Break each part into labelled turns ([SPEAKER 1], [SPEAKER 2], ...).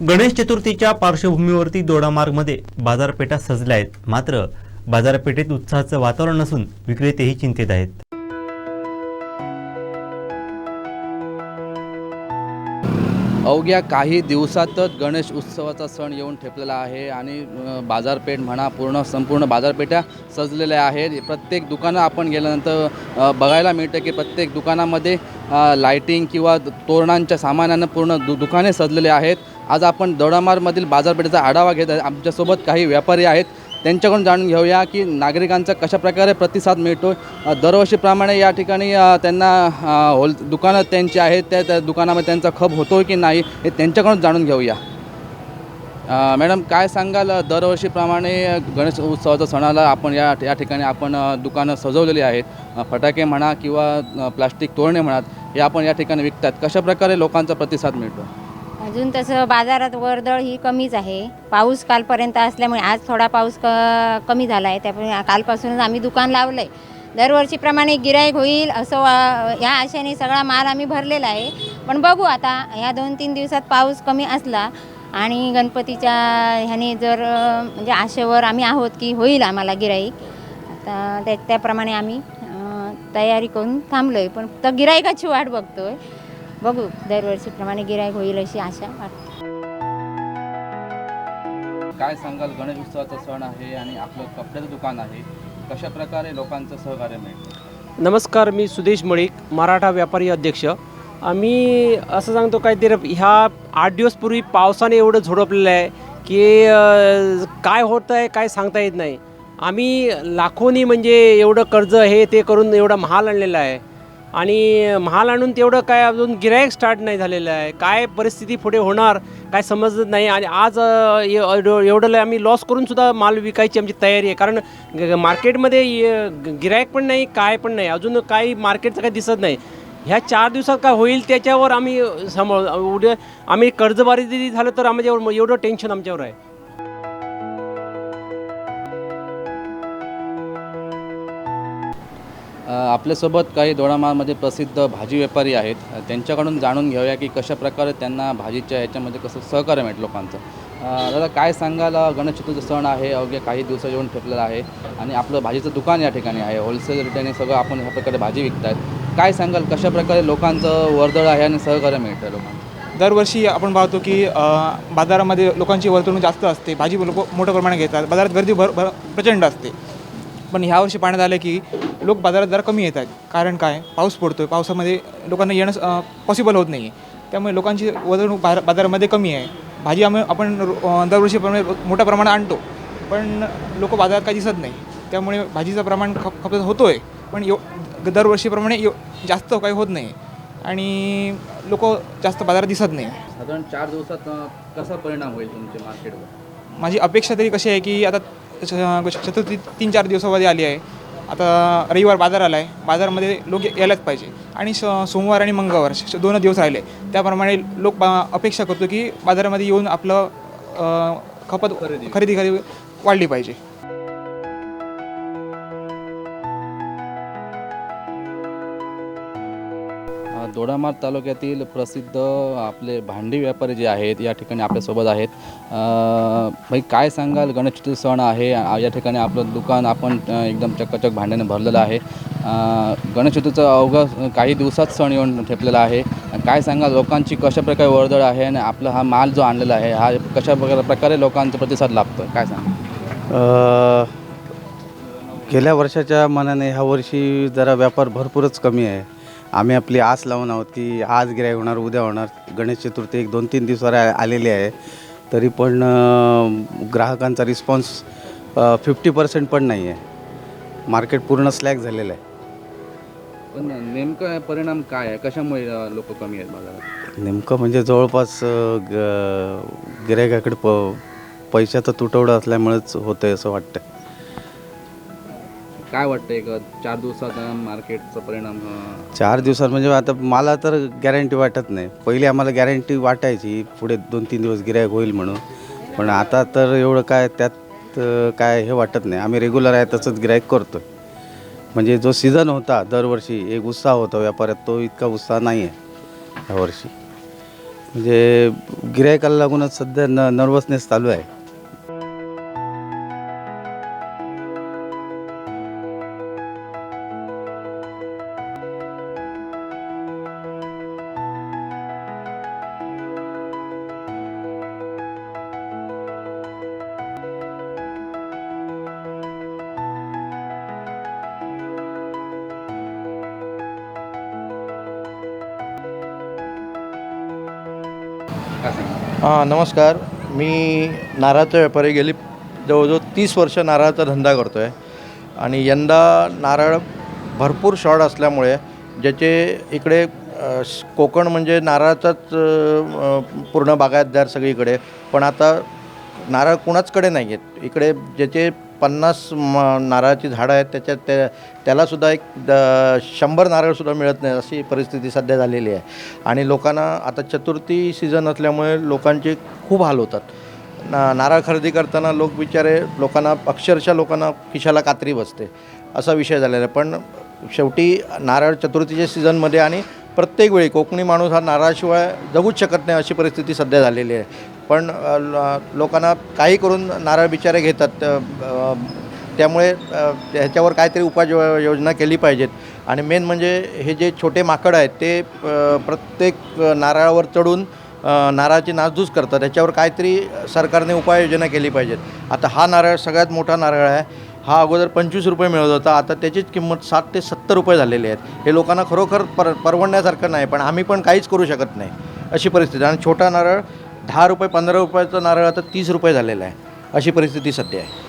[SPEAKER 1] गणेश चतुर्थीच्या पार्श्वभूमीवरती दोडामार्गमध्ये बाजारपेठा सजल्या आहेत. मात्र बाजारपेठेत उत्साहाचं वातावरण नसून विक्रेतेही चिंतेत आहेत.
[SPEAKER 2] अवघ्या काही दिवसातच गणेश उत्सवाचा सण येऊन ठेपलेला आहे आणि बाजारपेठ म्हणा पूर्ण संपूर्ण बाजारपेठा सजलेल्या आहेत. प्रत्येक दुकानं आपण गेल्यानंतर बघायला मिळतं की प्रत्येक दुकानामध्ये लायटिंग किंवा तोरणांच्या सामानानं पूर्ण दु दुकाने सजलेले आहेत. आज आपण दोडामारमधील बाजारपेठेचा आढावा घेत आहे. आमच्यासोबत काही व्यापारी आहेत. त्यांच्याकडून जाणून घेऊया की नागरिकांचा कशाप्रकारे प्रतिसाद मिळतो दरवर्षीप्रमाणे या ठिकाणी त्यांना होल दुकानं त्यांची आहेत. त्या त्या दुकानामध्ये त्यांचा खप होतो की नाही हे त्यांच्याकडून जाणून घेऊया. मॅडम काय सांगाल? दरवर्षीप्रमाणे गणेश उत्सवाच्या सणाला आपण या या ठिकाणी आपण दुकानं सजवलेली आहेत. फटाके म्हणा किंवा प्लास्टिक तोरणे म्हणा हे आपण या ठिकाणी विकतात. कशाप्रकारे लोकांचा प्रतिसाद मिळतो?
[SPEAKER 3] अजून तसं बाजारात वर्दळ ही कमीच आहे. पाऊस कालपर्यंत असल्यामुळे आज थोडा पाऊस क कमी झाला आहे त्यामुळे कालपासूनच आम्ही दुकान लावलं आहे दरवर्षीप्रमाणे गिराईक होईल असं वा- या आशेने सगळा माल आम्ही भरलेला आहे. पण बघू आता ह्या दोन तीन दिवसात पाऊस कमी असला आणि गणपतीच्या ह्याने जर म्हणजे आशेवर आम्ही आहोत की होईल आम्हाला गिराईक आता त्या त्याप्रमाणे आम्ही तयारी करून थांबलो आहे पण तर गिराईकाची वाट बघतोय. बघू दरवर्षीप्रमाणे गिराईक होईल अशी आशा. वाटते
[SPEAKER 2] काय सांगाल गणेश उत्सवाचा सण आहे आणि आपलं कपड्याचं दुकान आहे. कशाप्रकारे लोकांचं सहकार्य मिळतं?
[SPEAKER 4] नमस्कार मी सुदेश मळिक मराठा व्यापारी अध्यक्ष. आम्ही असं सांगतो काहीतरी ह्या आठ दिवस पूर्वी पावसाने एवढं झोडपलेलं आहे की अं, काय होतं आहे काय सांगता येत नाही. आम्ही लाखोनी म्हणजे एवढं कर्ज हे ते करून एवढा महाल आणलेला आहे. आणि महाल आणून तेवढं काय अजून गिरायक स्टार्ट नाही झालेलं आहे. काय परिस्थिती पुढे होणार काय समजत नाही. आणि आज एवढं लय आम्ही लॉस करूनसुद्धा माल विकायची आमची तयारी आहे. कारण ग- मार्केटमध्ये य- ग- गिरायक पण नाही काय पण नाही. अजून काही मार्केटचं काही दिसत नाही. ह्या चार दिवसात काय होईल त्याच्यावर आम्ही समोर उद्या आम्ही कर्जबारी जरी झालं तर आमच्यावर एवढं टेन्शन आमच्यावर आहे.
[SPEAKER 2] आपल्यासोबत काही दोडामारमध्ये प्रसिद्ध भाजी व्यापारी आहेत. त्यांच्याकडून जाणून घेऊया की कशा प्रकारे त्यांना भाजीच्या याच्यामध्ये कसं सहकार्य मिळतं लोकांचं. दादा काय सांगाल गणेश चतुर्थी सण आहे अवघ्या काही दिवस येऊन ठेपलेला आहे आणि आपलं भाजीचं दुकान या ठिकाणी आहे. होलसेल रिटेने सगळं आपण ह्या प्रकारे भाजी विकतायत. काय सांगाल कशा प्रकारे लोकांचं वर्दळ आहे आणि सहकार्य मिळतं लोकांचं?
[SPEAKER 5] दरवर्षी आपण पाहतो की बाजारामध्ये लोकांची वर्तणूक जास्त असते भाजी लोक मोठ्या प्रमाणात घेतात बाजारात गर्दी भर भर प्रचंड असते. पण ह्यावर्षी पाहण्यात आलं की लोक बाजारात जरा कमी येत आहेत कारण काय? पाऊस पडतो आहे पावसामध्ये लोकांना येणं पॉसिबल होत नाही आहे त्यामुळे लोकांची वर्तणूक बाजार बाजारामध्ये कमी आहे. भाजी आम्ही आपण दरवर्षीप्रमाणे मोठ्या प्रमाणात आणतो. पण लोक बाजारात काही दिसत नाही. त्यामुळे भाजीचं प्रमाण खप खपत होतो आहे पण यो दरवर्षीप्रमाणे यो जास्त काही होत नाही. आणि लोक जास्त बाजारात दिसत नाही.
[SPEAKER 2] साधारण चार दिवसात कसा परिणाम होईल तुमच्या मार्केटवर
[SPEAKER 5] माझी अपेक्षा तरी कशी आहे की आता चतुर्थी तीन चार दिवसामध्ये आली आहे. आता रविवार बाजार आला आहे बाजारामध्ये लोक यायलाच पाहिजे. आणि स सोमवार आणि मंगळवार श- दोन दिवस राहिले. त्याप्रमाणे लोक बा अपेक्षा करतो की बाजारामध्ये येऊन आपलं खपत खरेदी खरेदी वाढली पाहिजे.
[SPEAKER 2] दोडामार्ग तालुक्यातील प्रसिद्ध आपले भांडी व्यापारी जे आहेत या ठिकाणी आपल्यासोबत आहेत. भाई काय सांगाल? गणेश सण आहे. या ठिकाणी आपलं दुकान आपण एकदम चकचक भांड्याने भरलेलं आहे. गणेश चतुर्थीचा अवघा काही दिवसात सण येऊन ठेपलेला आहे. काय सांगाल? लोकांची कशा प्रकारे वर्दळ आहे आणि आपला हा माल जो आणलेला आहे हा कशा प्रकारे प्रकारे लोकांचा प्रतिसाद लाभतो काय सांगा
[SPEAKER 6] गेल्या वर्षाच्या मनाने ह्या वर्षी जरा व्यापार भरपूरच कमी आहे. आम्ही आपली आस लावून आहोत की आज गिराय होणार उद्या होणार. गणेश चतुर्थी एक दोन तीन दिवसावर आलेली आहे. तरी पण ग्राहकांचा रिस्पॉन्स फिफ्टी पर्सेंट पण नाही आहे मार्केट पूर्ण स्लॅक झालेलं आहे.
[SPEAKER 2] पण नेमकं परिणाम काय आहे? कशामुळे लोक कमी आहेत बाजारात?
[SPEAKER 6] नेमकं म्हणजे जवळपास ग गिरायकाकडे प पैशाचं तुटवडं असल्यामुळेच होतं आहे असं वाटतं
[SPEAKER 2] काय वाटतं एक चार दिवसात मार्केटचा परिणाम
[SPEAKER 6] चार दिवसात म्हणजे आता मला तर गॅरंटी वाटत नाही. पहिले आम्हाला गॅरंटी वाटायची पुढे दोन तीन दिवस गिरायक होईल म्हणून. पण आता तर एवढं काय त्यात काय हे वाटत नाही. आम्ही रेग्युलर आहे तसंच गिरायक करतो म्हणजे जो सीझन होता दरवर्षी एक उत्साह होता व्यापारात तो इतका उत्साह नाही आहे ह्यावर्षी म्हणजे गिरायकाला लागूनच सध्या न नर्वसनेस चालू आहे.
[SPEAKER 7] हां नमस्कार. मी नारळाचा व्यापारी गेली जवळजवळ तीस वर्ष नारळाचा धंदा करतो आहे आणि यंदा नारळ भरपूर शॉर्ट असल्यामुळे ज्याचे इकडे श- कोकण म्हणजे नारळाचाच पूर्ण बागायतदार सगळीकडे. पण आता नारळ कुणाचकडे नाही आहेत इकडे ज्याचे पन्नास म नारळाची झाडं आहेत त्याच्यात त्या त्यालासुद्धा एक द शंभर नारळसुद्धा मिळत नाही अशी परिस्थिती सध्या झालेली आहे. आणि लोकांना आता चतुर्थी सीझन असल्यामुळे लोकांचे खूप हाल होतात. ना नारळ खरेदी करताना लोक बिचारे लोकांना अक्षरशः लोकांना खिशाला कात्री बसते. असा विषय झालेला आहे. पण शेवटी नारळ चतुर्थीच्या सीझनमध्ये आणि प्रत्येक वेळी कोकणी माणूस हा नारळाशिवाय जगूच शकत नाही अशी परिस्थिती सध्या झालेली आहे. पण ल- लोकांना काही करून नारळ बिचारे घेतात. त्यामुळे ह्याच्यावर काहीतरी उपाय योजना केली पाहिजेत. आणि मेन म्हणजे हे जे छोटे माकड आहेत ते प्रत्येक नारळावर चढून नारळाची नासधूस करतात. त्याच्यावर काहीतरी सरकारने उपाययोजना केली पाहिजेत. आता हा नारळ सगळ्यात मोठा नारळ आहे. हा अगोदर पंचवीस रुपये मिळत होता. आता त्याचीच किंमत सात ते सत्तर रुपये झालेली आहेत. हे लोकांना खरोखर पर परवडण्यासारखं नाही पण आम्ही पण काहीच करू शकत नाही अशी परिस्थिती आणि छोटा नारळ दहा रुपये पंधरा रुपयाचा नारळ आता तीस रुपये झालेला आहे. अशी परिस्थिती सध्या आहे.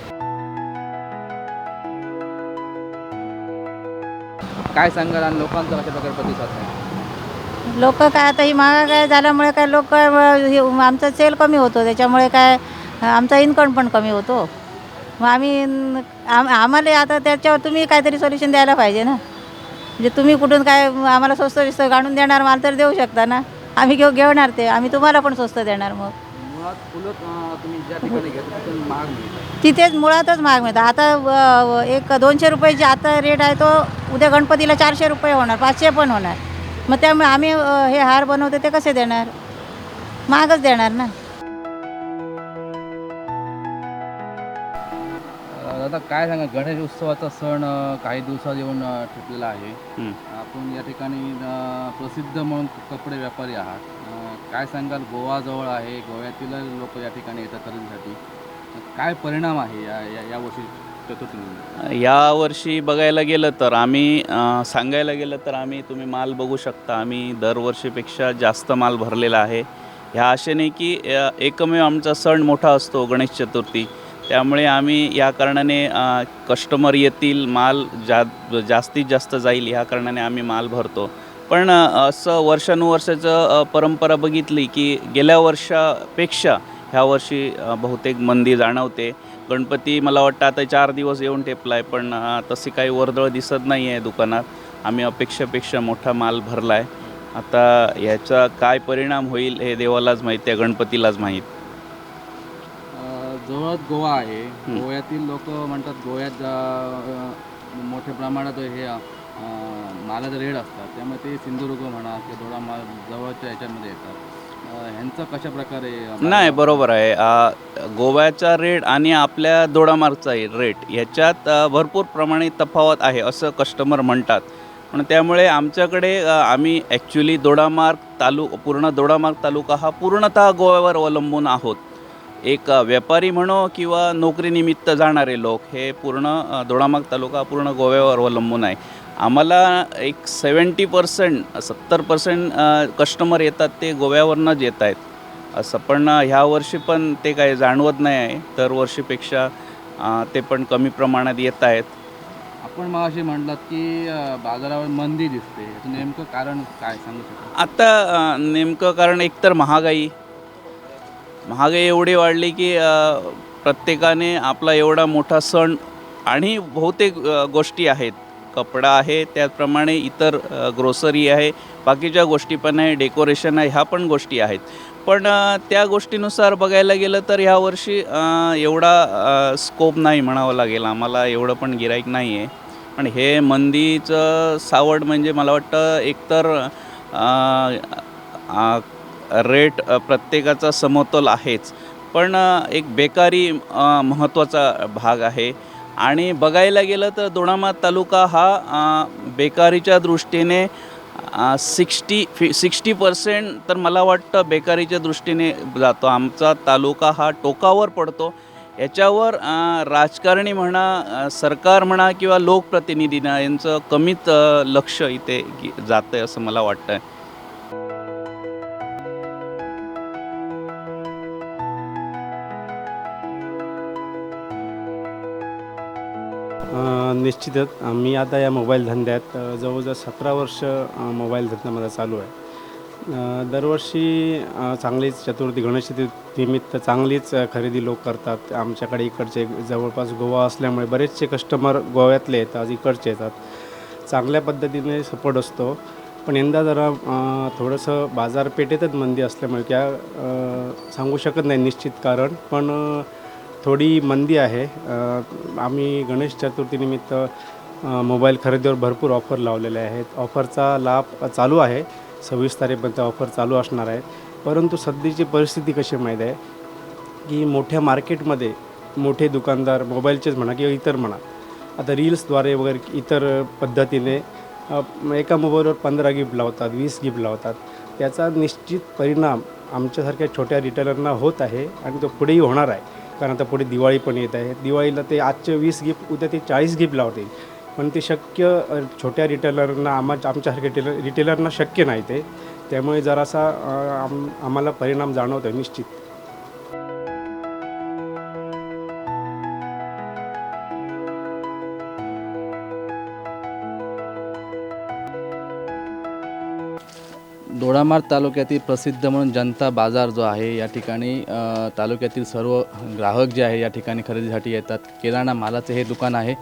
[SPEAKER 2] काय सांगाल आणि लोकांचा कशा प्रकारे प्रतिसाद आहे?
[SPEAKER 8] लोक काय आता ही महागाई झाल्यामुळे काय लोक आमचा सेल कमी होतो त्याच्यामुळे काय आमचा इन्कम पण कमी होतो. मग आम्ही आम आम्हाला आता त्याच्यावर तुम्ही काहीतरी सोल्युशन द्यायला पाहिजे ना. म्हणजे तुम्ही कुठून काय आम्हाला स्वस्त विस्त गाणून देणार माल तर देऊ शकता ना. आम्ही घेऊ घेणार ते. आम्ही तुम्हाला पण स्वस्त देणार मग.
[SPEAKER 2] मुळात फुलं अं, तुम्ही ज्या ठिकाणी घेता तिथून महाग मिळतात.
[SPEAKER 8] तिथेच मुळातच महाग मिळतं आता व- व- एक दोनशे रुपयाची आता रेट आहे तो उद्या गणपतीला चारशे रुपये होणार पाचशे पण होणार. मग त्यामुळे आम्ही अ, हे हार बनवतो ते कसे देणार? महागच देणार ना.
[SPEAKER 2] दादा काय सांगा गणेश उत्सवाचा सण काही दिवसात येऊन ठेपलेला आहे. आपण या ठिकाणी प्रसिद्ध म्हणून कपडे व्यापारी आहात. काय सांगाल गोवा जवळ आहे गोव्यातील लोक या ठिकाणी येतात खरेदीसाठी. काय परिणाम आहे या या यावर्षी चतुर्थी
[SPEAKER 9] यावर्षी बघायला गेलं तर आम्ही सांगायला गेलं तर आम्ही तुम्ही माल बघू शकता. आम्ही दरवर्षीपेक्षा जास्त माल भरलेला आहे. ह्या आशेने की एकमेव आमचा सण मोठा असतो गणेश चतुर्थी. त्यामुळे आम्ही या कारणाने कस्टमर येतील माल जा जास्तीत जास्त जाईल ह्या कारणाने आम्ही माल भरतो. पण असं वर्षानुवर्षाचं परंपरा बघितली की गेल्या वर्षापेक्षा ह्या वर्षी बहुतेक मंदी जाणवते. गणपती मला वाटतं आता चार दिवस येऊन टेपला आहे पण तसे तशी काही वर्दळ दिसत नाही आहे दुकानात. आम्ही अपेक्षेपेक्षा मोठा माल भरला आहे आता याचा काय परिणाम होईल हे देवालाच माहीत आहे गणपतीलाच माहीत.
[SPEAKER 2] जवळच गोवा आहे. गोव्यातील लोक म्हणतात गोव्यात मोठ्या प्रमाणात हे मालाचे रेड असतात. त्यामुळे ते सिंधुदुर्ग म्हणा किंवा थोडा माल जवळच्या ह्याच्यामध्ये येतात. ह्यांचं कशा प्रकारे
[SPEAKER 9] नाही बरोबर आहे. गोव्याचा रेट आणि आपल्या दोडामार्गचा रेट याच्यात अ, भरपूर प्रमाणात तफावत आहे असं कस्टमर म्हणतात. पण त्यामुळे आमच्याकडे आम्ही ॲक्च्युली दोडामार्ग तालु पूर्ण दोडामार्ग तालुका हा पूर्णतः गोव्यावर अवलंबून आहोत. एक व्यापारी म्हणो किंवा नोकरीनिमित्त जाणारे लोक हे पूर्ण अ, दोडामार्ग तालुका पूर्ण गोव्यावर अवलंबून आहे. आम्हाला एक सेवन्टी पर्सेंट सत्तर पर्सेंट कस्टमर येतात ते गोव्यावरनंच येत आहेत. असं पण ह्या वर्षी पण ते काही जाणवत नाही आहे. दरवर्षीपेक्षा ते पण कमी प्रमाणात येत आहेत.
[SPEAKER 2] आपण मग अशी म्हटलात की बाजारावर मंदी दिसते. नेमकं कारण काय सांगू शकतो
[SPEAKER 9] आता नेमकं कारण एकतर महागाई महागाई एवढी वाढली की प्रत्येकाने आपला एवढा मोठा सण आणि बहुतेक गोष्टी आहेत. कपडा आहे त्याचप्रमाणे इतर ग्रोसरी आहे बाकीच्या गोष्टी पण आहे डेकोरेशन आहे ह्या पण गोष्टी आहेत. पण त्या गोष्टीनुसार बघायला गेलं तर ह्या वर्षी एवढा स्कोप नाही म्हणावं लागेल आम्हाला एवढं पण गिराईक नाही आहे पण हे मंदीचं सावड म्हणजे मला वाटतं एकतर रेट प्रत्येकाचा समतोल आहेच. पण एक बेकारी महत्त्वाचा भाग आहे. आणि बघायला गेलं तर दोडामा तालुका हा बेकारीच्या दृष्टीने सिक्स्टी फि सिक्स्टी पर्सेंट तर मला वाटतं बेकारीच्या दृष्टीने जातो. आमचा तालुका हा टोकावर पडतो. याच्यावर राजकारणी म्हणा सरकार म्हणा किंवा लोकप्रतिनिधींना यांचं कमीत लक्ष इथे जातं आहे असं मला वाटतं आहे
[SPEAKER 10] निश्चितच मी आता या मोबाईल धंद्यात जवळजवळ सतरा वर्ष मोबाईल धंदा माझा चालू आहे. दरवर्षी चांगलीच चतुर्थी गणेश निमित्त चांगलीच खरेदी लोक करतात. आमच्याकडे इकडचे जवळपास गोवा असल्यामुळे बरेचसे कस्टमर गोव्यातले येतात इकडचे येतात. चांगल्या पद्धतीने सपोर्ट असतो. पण यंदा जरा थोडंसं बाजारपेठेतच मंदी असल्यामुळे क्या सांगू शकत नाही निश्चित कारण. पण थोडी मंदी आहे. आम्ही गणेश चतुर्थीनिमित्त मोबाईल खरेदीवर भरपूर ऑफर लावलेले आहेत. ऑफरचा लाभ चालू आहे. सव्वीस तारीखपर्यंत ऑफर चालू असणार आहे. परंतु सध्याची परिस्थिती कशी माहीत आहे? की मोठ्या मार्केटमध्ये मोठे दुकानदार मोबाईलचेच म्हणा किंवा इतर म्हणा आता रील्सद्वारे वगैरे इतर पद्धतीने एका मोबाईलवर पंधरा गिफ्ट लावतात वीस गिफ्ट लावतात. त्याचा निश्चित परिणाम आमच्यासारख्या छोट्या रिटेलरना होत आहे आणि तो पुढेही होणार आहे. कारण आता पुढे दिवाळी पण येत आहे. दिवाळीला ते आजचे वीस गिफ्ट उद्या ते चाळीस गिफ्ट लावतील. पण ते शक्य छोट्या रिटेलरना आम्हा आमच्यासारख्या रिटेलर रिटेलरना शक्य नाही ते. त्यामुळे जरासा आम आम्हाला परिणाम जाणवतो आहे निश्चित.
[SPEAKER 2] दोडामार्ग तालुक्यातील प्रसिद्ध म्हणून जनता बाजार जो आहे या ठिकाणी तालुक्यातील सर्व ग्राहक जे आहे या ठिकाणी खरेदीसाठी येतात. किराणा मालाचे हे दुकान आहे.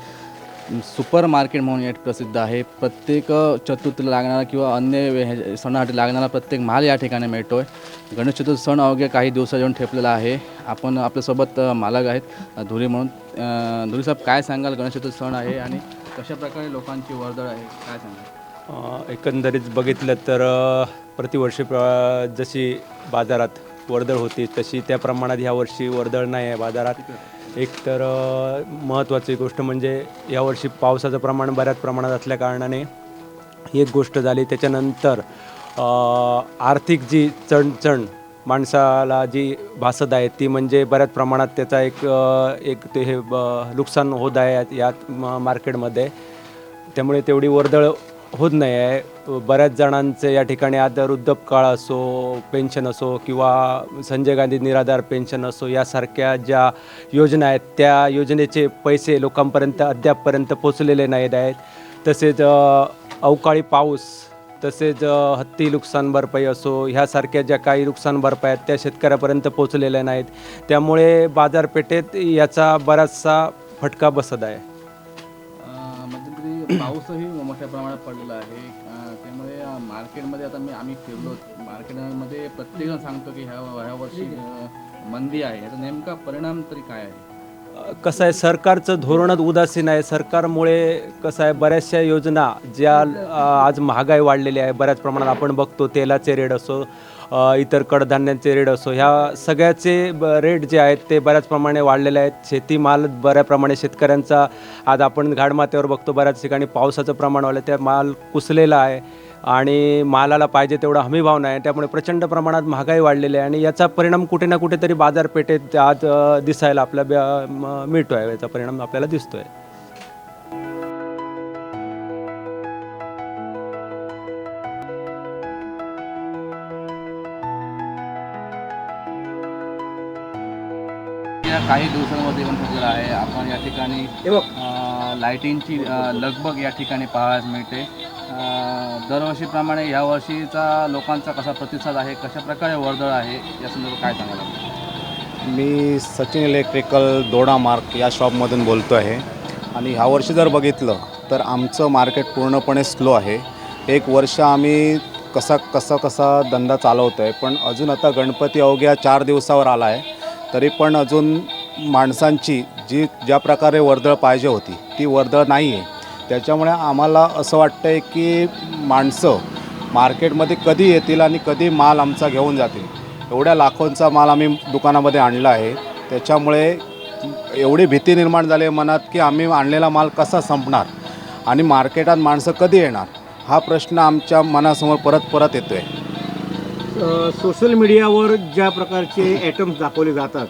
[SPEAKER 2] सुपर मार्केट म्हणून या प्रसिद्ध आहे. प्रत्येक चतुर्थीला लागणारा किंवा अन्य हे- सणासाठी लागणारा प्रत्येक माल या ठिकाणी मिळतो आहे गणेश चतुर्थी सण अवघ्या काही दिवसात येऊन ठेपलेला आहे. आपण आपल्यासोबत मालक आहेत धुरी म्हणून. धुरी साहेब काय सांगाल? गणेश चतुर्थी सण आहे आणि कशा प्रकारे लोकांची वर्दळ आहे? काय सांगाल?
[SPEAKER 11] एकंदरीत बघितलं तर प्रतिवर्षी प्र जशी बाजारात वर्दळ होती तशी त्या प्रमाणात ह्या वर्षी वर्दळ नाही आहे बाजारात. एक तर महत्त्वाची गोष्ट म्हणजे यावर्षी पावसाचं प्रमाण बऱ्याच प्रमाणात असल्या कारणाने एक गोष्ट झाली त्याच्यानंतर आर्थिक जी चणचण माणसाला जी भासत आहे ती म्हणजे बऱ्याच प्रमाणात त्याचा एक एक ते हे ब- नुकसान होत आहे यात- मार्केटमध्ये. त्यामुळे तेवढी वर्दळ होत नाही आहे बऱ्याच जणांचे या ठिकाणी आता वृद्धकाळ असो पेन्शन असो किंवा संजय गांधी निराधार पेन्शन असो यासारख्या ज्या योजना आहेत त्या योजनेचे पैसे लोकांपर्यंत अद्यापपर्यंत पोचलेले नाहीत आहेत. तसेच अवकाळी पाऊस तसेच हत्ती नुकसान भरपाई असो ह्यासारख्या ज्या काही नुकसान भरपाई आहेत त्या शेतकऱ्यापर्यंत पोचलेल्या नाहीत. त्यामुळे बाजारपेठेत याचा बराचसा फटका बसत आहे.
[SPEAKER 2] पाऊसही मोठ्या प्रमाणात पडलेला आहे. त्यामुळे मार्केटमध्ये आता मी आम्ही फिरलो. मार्केटमध्ये प्रत्येकजण सांगतो की ह्या ह्या वर्षी मंदी आहे. याचा नेमका परिणाम तरी काय आहे?
[SPEAKER 11] कसं आहे सरकारचं धोरणच उदासीन आहे. सरकारमुळे कसं आहे बऱ्याचशा योजना ज्या आज महागाई वाढलेली आहे. बऱ्याच प्रमाणात आपण बघतो तेलाचे रेट असो इतर कडधान्यांचे रेट असो ह्या सगळ्याचे ब रेट जे आहेत ते बऱ्याच प्रमाणे वाढलेले आहेत. शेतीमाल बऱ्याप्रमाणे शेतकऱ्यांचा आज आपण घाडमाथ्यावर बघतो बऱ्याच ठिकाणी पावसाचं प्रमाण वाढलं त्या माल कुसलेला आहे आणि मालाला पाहिजे तेवढा हमीभाव नाही त्यामुळे प्रचंड प्रमाणात महागाई वाढलेली आहे आणि याचा परिणाम कुठे ना कुठेतरी बाजारपेठेत आज दिसायला आपल्या म- मिळतो आहे याचा परिणाम आपल्याला दिसतो आहे
[SPEAKER 2] या काही दिवसांमध्ये येऊन ठरलेला आहे. आपण या ठिकाणी लाईटिंगची लगबग या ठिकाणी पाहायला मिळते. दरवर्षीप्रमाणे या वर्षीचा लोकांचा कसा प्रतिसाद आहे कशा प्रकारे वर्दळ आहे या संदर्भात काय सांगाल आपण?
[SPEAKER 12] मी सचिन इलेक्ट्रिकल दोडा मार्क या शॉपमधून बोलतो आहे. आणि ह्या वर्षी जर बघितलं तर आमचं मार्केट पूर्णपणे स्लो आहे. एक वर्ष आम्ही कसा कसा कसा धंदा चालवतो आहे पण अजून आता गणपती अवघ्या चार दिवसावर आला आहे तरी पण अजून माणसांची जी ज्या प्रकारे वर्दळ पाहिजे होती ती वर्दळ नाही आहे त्याच्यामुळे आम्हाला असं वाटतं आहे की माणसं मार्केटमध्ये कधी येतील आणि कधी माल आमचा घेऊन जातील. एवढ्या लाखोंचा माल आम्ही दुकानामध्ये आणला आहे. त्याच्यामुळे एवढी भीती निर्माण झाली आहे मनात की आम्ही आणलेला माल कसा संपणार आणि मार्केटात माणसं कधी येणार? हा प्रश्न आमच्या मनासमोर परत परत येतो आहे
[SPEAKER 13] सोशल मीडियावर ज्या प्रकारचे ॲटम्स दाखवले जातात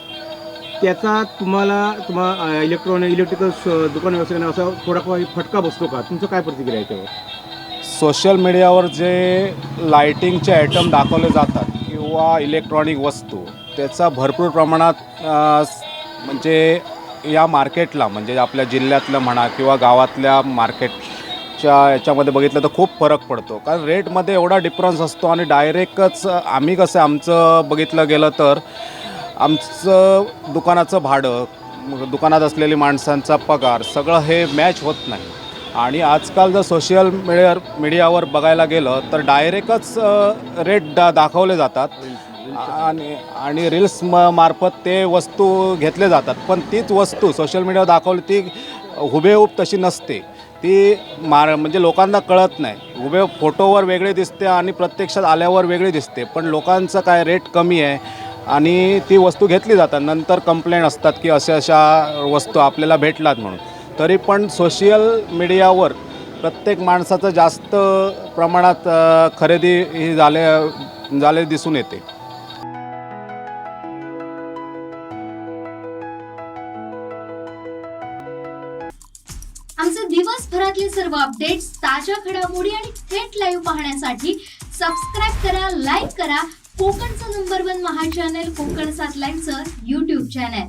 [SPEAKER 13] त्याचा तुम्हाला तुम्हाला इलेक्ट्रॉनिक इलेक्ट्रिकल दुकान व्यवसायाने असा थोडा फटका बसतो का? तुमचं काय प्रतिक्रिया आहे याच्यावर
[SPEAKER 12] सोशल मीडियावर जे लायटिंगचे ॲटम दाखवले जातात किंवा इलेक्ट्रॉनिक वस्तू त्याचा भरपूर प्रमाणात म्हणजे या मार्केटला म्हणजे आपल्या जिल्ह्यातलं म्हणा किंवा गावातल्या मार्केट च्या याच्यामध्ये बघितलं तर खूप फरक पडतो. कारण रेटमध्ये एवढा डिफरन्स असतो आणि डायरेक्टच आम्ही कसं आमचं बघितलं गेलं तर आमचं दुकानाचं भाडं दुकानात असलेली माणसांचा पगार सगळं हे मॅच होत नाही. आणि आजकाल जर सोशल मीडिया मीडियावर बघायला गेलं तर डायरेक्टच रेट दा दाखवले जातात. आणि आणि रील्स म मार्फत ते वस्तू घेतले जातात. पण तीच वस्तू सोशल मीडियावर दाखवली ती हुबेहूब तशी नसते. ती मार म्हणजे लोकांना कळत नाही. उभे फोटोवर वेगळे दिसते आणि प्रत्यक्षात आल्यावर वेगळी दिसते. पण लोकांचं काय रेट कमी आहे आणि ती वस्तू घेतली जातात. नंतर कंप्लेंट असतात की अशा अशा वस्तू आपल्याला भेटलात म्हणून. तरी पण सोशल मीडियावर प्रत्येक माणसाचं जास्त प्रमाणात खरेदी ही झाले झाले दिसून येते.
[SPEAKER 14] दिवसभरातले सर्व अपडेट्स ताज्या घडामोडी आणि थेट लाईव्ह पाहण्यासाठी सबस्क्राईब करा लाईक करा. कोकणचं नंबर वन महा चॅनल कोकण सात लाईव्हचं युट्यूब चॅनल